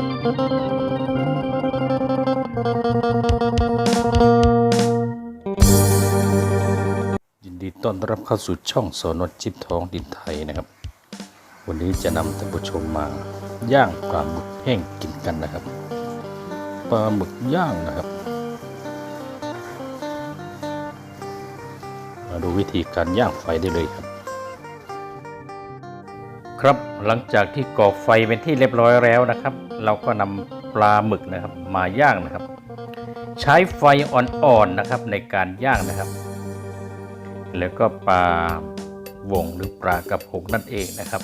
ยินดีต้อนรับเข้าสู่ช่องสอนจิบท้องดินไทยนะครับ วันนี้จะนำท่านผู้ชมมาย่างปลาหมึกแห้งกินกันนะครับปลาหมึกย่างนะครับ มาดูวิธีการย่างไฟได้เลยครับ ครับหลังจากที่ก่อไฟเป็นที่เรียบร้อยแล้วนะครับ เราก็นำปลาหมึกนะครับมาย่างนะครับ ใช้ไฟอ่อนๆนะครับในการย่างนะครับ แล้วก็ปลาวงหรือปลากระพงนั่นเองนะครับ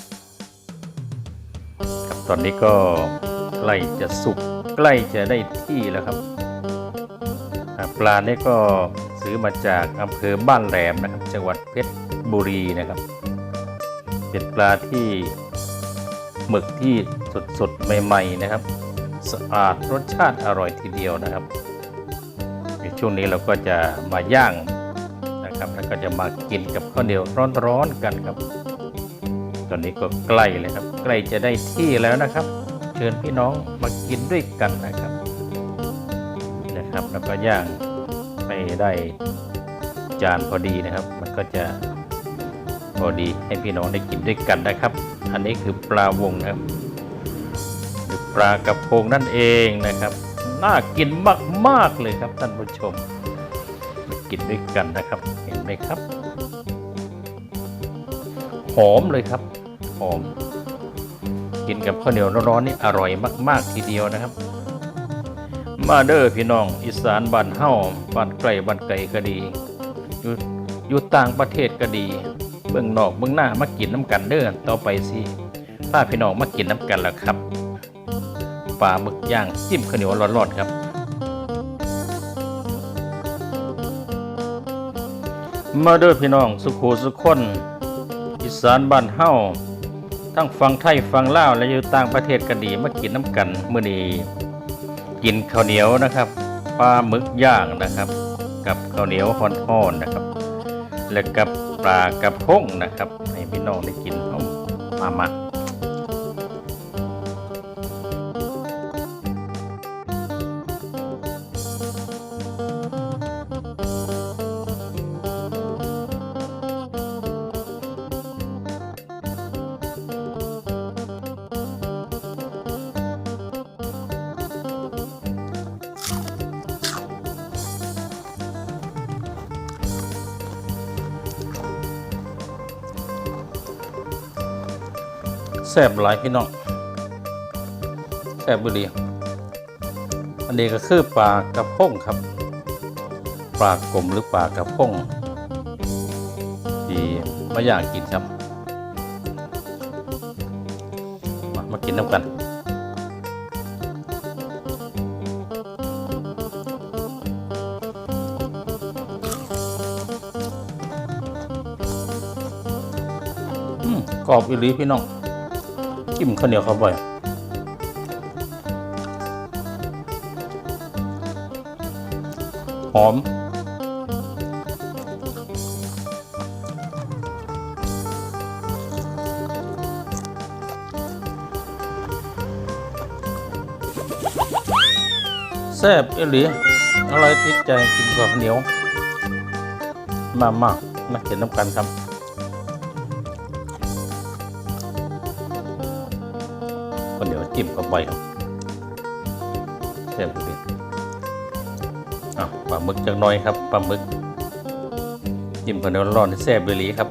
ครับตอนนี้ก็ใกล้จะสุกใกล้จะได้ที่แล้วครับปลานี่ก็ซื้อมาจากอำเภอบ้านแหลมนะครับ จังหวัดเพชรบุรีนะครับ เป็นปลาที่หมึกที่สดๆใหม่ๆนะครับ สะอาดรสชาติอร่อยทีเดียวนะครับในช่วงนี้เราก็จะมาย่างนะครับแล้วก็จะมากินกับข้าวเหนียวร้อนๆกันครับ ตอนนี้ก็ใกล้เลยครับ ใกล้จะได้ที่แล้วนะครับ เชิญพี่น้องมากินด้วยกันนะครับนะครับ แล้วก็ย่างไปได้จานพอดีนะครับ มันก็จะ พอดีให้พี่น้องได้กินด้วยกันนะครับ อันนี้คือปลาวงนะครับหรือปลากระพงนั่นเองนะครับ น่ากินมากๆเลยครับท่านผู้ชมมากินด้วยกันนะครับ เห็นไหมครับ หอมเลยครับ หอม กินกับข้าวเหนียวร้อนๆนี่อร่อยมาก ๆ ทีเดียวนะครับ มาเด้อพี่น้อง อีสานบ้านเฮาบ้านไกลบ้านไกลก็ดี อยู่อยู่ต่างประเทศก็ดี บื้องนอกเบื้องหน้ามากินน้ำกันเด้อต่อไปสิถ้าพี่น้องมากินน้ำกันแล้วครับปลาหมึกย่างจิ้มข้าวเหนียวร้อนๆครับ มาเด้อพี่น้องสุขูสุขคนอีสานบ้านเฮาทั้งฟังไทยฟังลาวและอยู่ต่างประเทศก็ดีมากินน้ำกันมื้อนี้กินข้าวเหนียวนะครับปลาหมึกย่างนะครับ กับข้าวเหนียวฮอนๆนะครับ และกับ ปลากระพงนะครับ ให้พี่น้องได้กินเอามามา ซ่บหลายพี่น้องแซ่บบุรีอันนี้ก็คือปลากระพงครับปลากลมหรือปลากระพงที่มาอยากกินครับ มามากินน้ำกันกรอบอีหลีพี่น้อง จิ้มข้าวเหนียวเข้าไปหอม แซ่บเอหลีอร่อยติดใจกินกับข้าวเหนียว มามามาเห็นน้ำกันครับ จิ้มเข้าไปครับแซ่บดีอะปลาหมึกจังน้อยครับปลาหมึกจิ้มข้าวเนียวร้อนๆแซ่บเลยครับ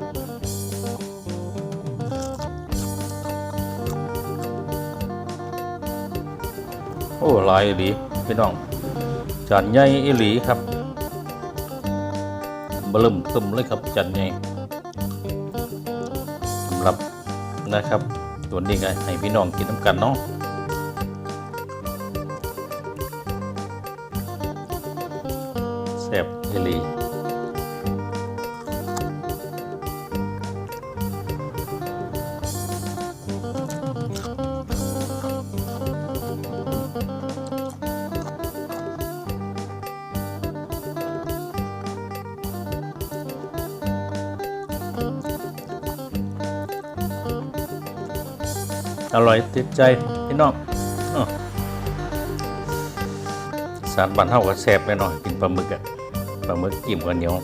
โอ้ลายอีหลีพี่น้องจานใหญ่อีหลีครับบลึมตึมเลยครับจานใหญ่สำหรับนะครับตัวนี้ก็ให้พี่น้องกินน้ำกันเนาะ ซ่บเลีอร่อยติดใจพี่น้องอสารบันเท่ากับแซ่บแน่นอนกินปลาหมึกอะ ปลาหมึกจิ้มกันเหนียว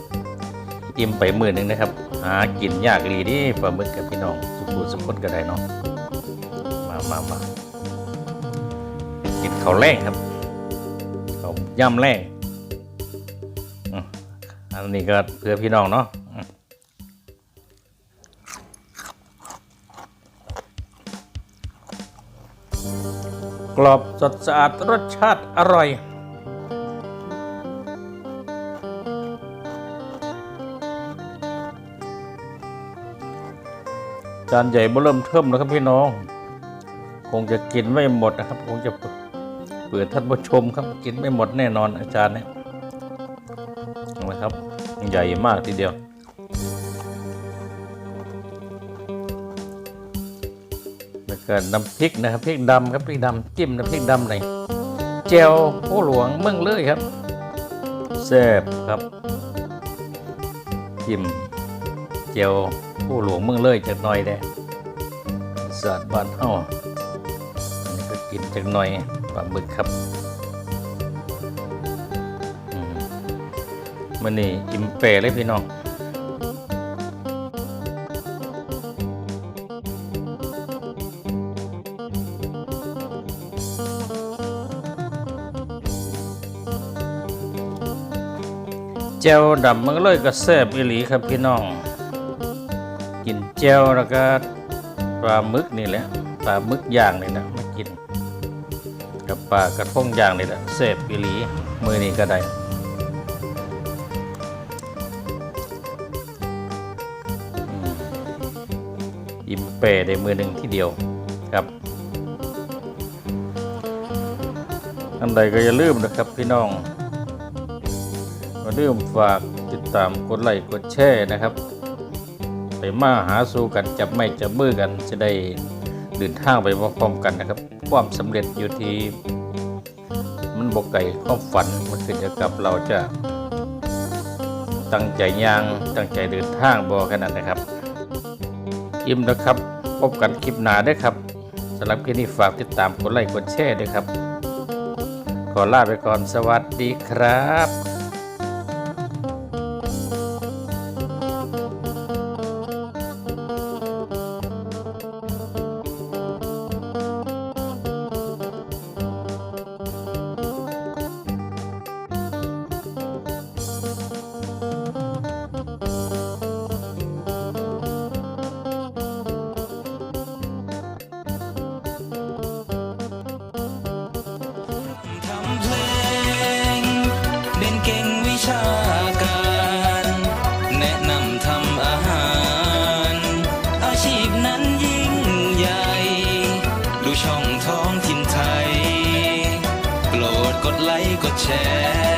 อิ่มไปมือหนึ่งนะครับ หากินยากอีหลีนี่ปลาหมึกกับพี่น้องสุขุสุขคนก็ได้เนาะมามามากินข้าวแรงครับข้าวย่ำแรงอืมอันนี้ก็เพื่อพี่น้องเนาะกรอบสดสะอาดรสชาติอร่อย จานใหญ่เบอเริ่มเทิมแล้วครับพี่น้อง คงจะกินไม่หมดนะครับ คงจะเปิดท่านผู้ชมครับ กินไม่หมดแน่นอนอาจารย์เนี่ยนะครับ ใหญ่มากทีเดียวแล้วก็น้ำพริกนะครับพริกดำครับพริกดำจิ้มน้ำพริกดำหน่อยเจลผู้หลวงเมืองเลยครับแซ่บครับจิ้มเจล ผู้หลวงเมืองเลยจากหน่อยแด้สาดบ้านเฮาอันนี้ก็กินจากหน่อยปลาหมึกครับมันนี่อิ่มเปรเลยพี่น้องเจลดำมันก็เลยก็แซบอีหลีครับพี่น้อง กินเจลแล้วก็ปลาหมึกนี่แหละปลาหมึกย่างนี่นะมากิน กับปลากระทงย่างนี่แหละแซ่บอีหลีมือนี้ก็ได้อิ่มเปรได้มือหนึ่งที่เดียวครับอันใดก็อย่าลืมนะครับพี่น้องมาลืมฝากติดตามกดไลค์กดแชร์นะครับ ไปมาหาสู่กันจับไม่จับมือกันจะได้เดินทางไปพร้อมกันนะครับ ความสำเร็จอยู่ที่มันบกไก่ความฝันมันขึ้นอยู่กับเราจะ ตั้งใจย่างตั้งใจเดินทางบอขนาดนะครับอิ่มนะครับ พบกันคลิปหน้าด้วยครับสำหรับคลิปนี้ฝากติดตามกดไลค์กดแชร์ด้วยครับ ขอลาไปก่อนสวัสดีครับ ดก